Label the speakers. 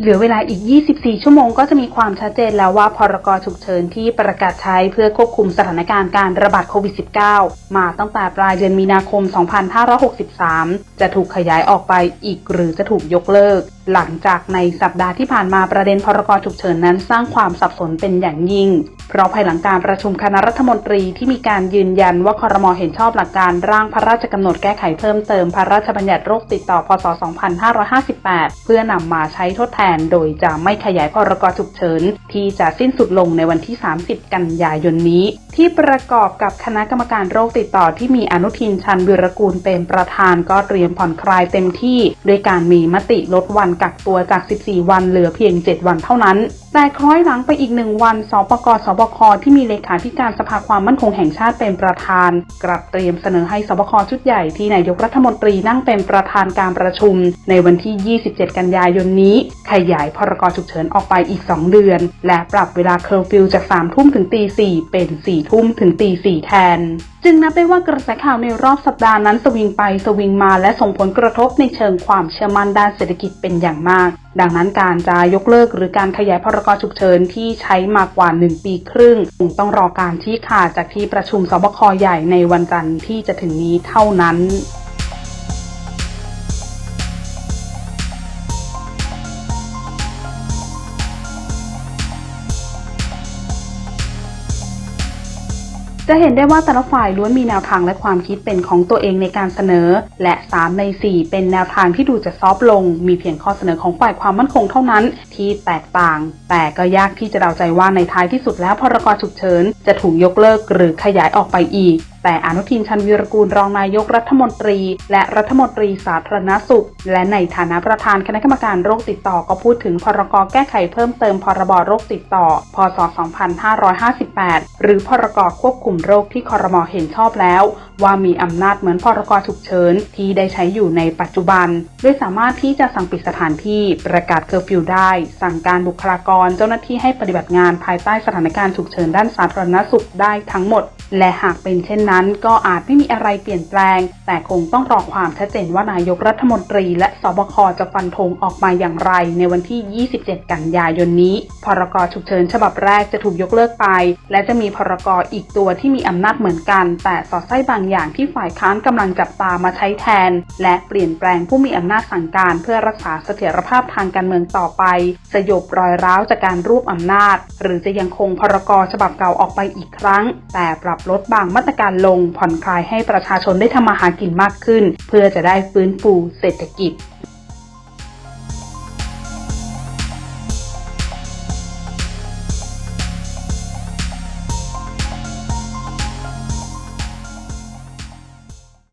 Speaker 1: เหลือเวลาอีก 24 ชั่วโมงก็จะมีความชัดเจนแล้วว่าพรกฉุกเฉินที่ประกาศใช้เพื่อควบคุมสถานการณ์การระบาดโควิด -19 มาตั้งแต่ปลายเดือนมีนาคม 2563 จะถูกขยายออกไปอีกหรือจะถูกยกเลิก หลังจากในสัปดาห์ที่ผ่านมาประเด็นพรกฉุกเฉินนั้นสร้างความสับสนเป็นอย่างยิ่ง เพราะภายหลังการประชุมคณะรัฐมนตรีที่มีการยืนยันว่าคอรมอเห็นชอบหลักการร่างพระราชกำหนดแก้ไขเพิ่มเติมพระราชบัญญัติโรคติดต่อ พศ 2558 เพื่อนำมาใช้ทดแทนโดยจะไม่ขยายพรกฉุกเฉินที่จะสิ้นสุดลงในวันที่ 30 กันยายนนี้ ที่ประกอบกับคณะกรรมการโรคติดต่อที่มีอนุทินชันวิรกูลเป็นประธานก็เตรียมผ่อนคลายเต็มที่ด้วยการมีมติลดวันกักตัวจาก 14 วันเหลือเพียง 7 วันเท่านั้นแต่คล้อยหลังไปอีกหนึ่งวัน สปกสบค ที่มีเลขาธิการสภาความมั่นคงแห่งชาติเป็นประธาน กลับเตรียมเสนอให้สบคชุดใหญ่ที่นายกรัฐมนตรีนั่งเป็นประธานการประชุม ในวันที่ 27 กันยายนนี้ ขยายพรกฉุกเฉินออกไปอีก 2 เดือน และปรับเวลาเคอร์ฟิวจาก 3 ทุ่มถึงตี4เป็น 4ทุ่มถึงตีสี่แทน จึงนับได้ว่ากระแสข่าวในรอบสัปดาห์นั้นสวิงไปสวิงมาและส่งผลกระทบในเชิงความเชื่อมั่นด้านเศรษฐกิจเป็นอย่างมาก ดังนั้นการจะยกเลิกหรือการขยายพรกฉุกเฉินที่ใช้มากว่า 1 ปีครึ่งคงต้องรอการชี้ขาดจากที่ประชุมสบคใหญ่ในวันจันทร์ที่จะถึงนี้เท่านั้น จะเห็นได้ว่าแต่ละฝ่ายล้วนมีแนวทางและความคิดเป็นของตัวเองในการเสนอ และ 3 ใน 4 เป็นแนวทางที่ดูจะซอฟลง มีเพียงข้อเสนอของฝ่ายความมั่นคงเท่านั้น ที่แตกต่าง แต่ก็ยากที่จะเดาใจว่าในท้ายที่สุดแล้วพรกฉุกเฉินจะถูกยกเลิกหรือขยายออกไปอีก แต่อนุทินชันวีรกูลรองนายกรัฐมนตรี และรัฐมนตรีสาธารณสุข และในฐานะประธานคณะกรรมการโรคติดต่อก็พูดถึงพรกแก้ไขเพิ่มเติมพรบโรคติดต่อ พศ 2558 หรือพรกควบคุมโรคที่คอรมอเห็นชอบแล้ว ว่ามีอำนาจเหมือนพรกฉุกเฉินที่ได้ใช้อยู่ในปัจจุบัน โดยสามารถที่จะสั่งปิดสถานที่ประกาศเคอร์ฟิวได้ สั่งการบุคลากรเจ้าหน้าที่ให้ปฏิบัติงานภายใต้สถานการณ์ฉุกเฉินด้านสาธารณสุขได้ทั้งหมด และหากเป็นเช่นนั้น ก็อาจไม่มีอะไรเปลี่ยนแปลง แต่คงต้องรอความชัดเจนว่านายกรัฐมนตรี และสบคจะฟันธงออกมาอย่างไร ในวันที่ 27 กันยายนนี้ พรกฉุกเฉินฉบับแรกจะถูกยกเลิกไป และจะมีพรกอีกตัวที่มีอำนาจเหมือนกัน แต่สอดไส้บางางอย่างที่ฝ่ายค้านกำลังจับตามาใช้แทน และเปลี่ยนแปลงผู้มีอำนาจสั่งการเพื่อรักษาเสถียรภาพทางการเมืองต่อไป สยบรอยร้าวจากการรวบอำนาจ หรือจะยังคงพรกฉบับเก่าออกไปอีกครั้ง แต่ปรับลดบางมาตรการลงผ่อนคลายให้ประชาชนได้ทำมาหากินมากขึ้น เพื่อจะได้ฟื้นฟูเศรษฐกิจ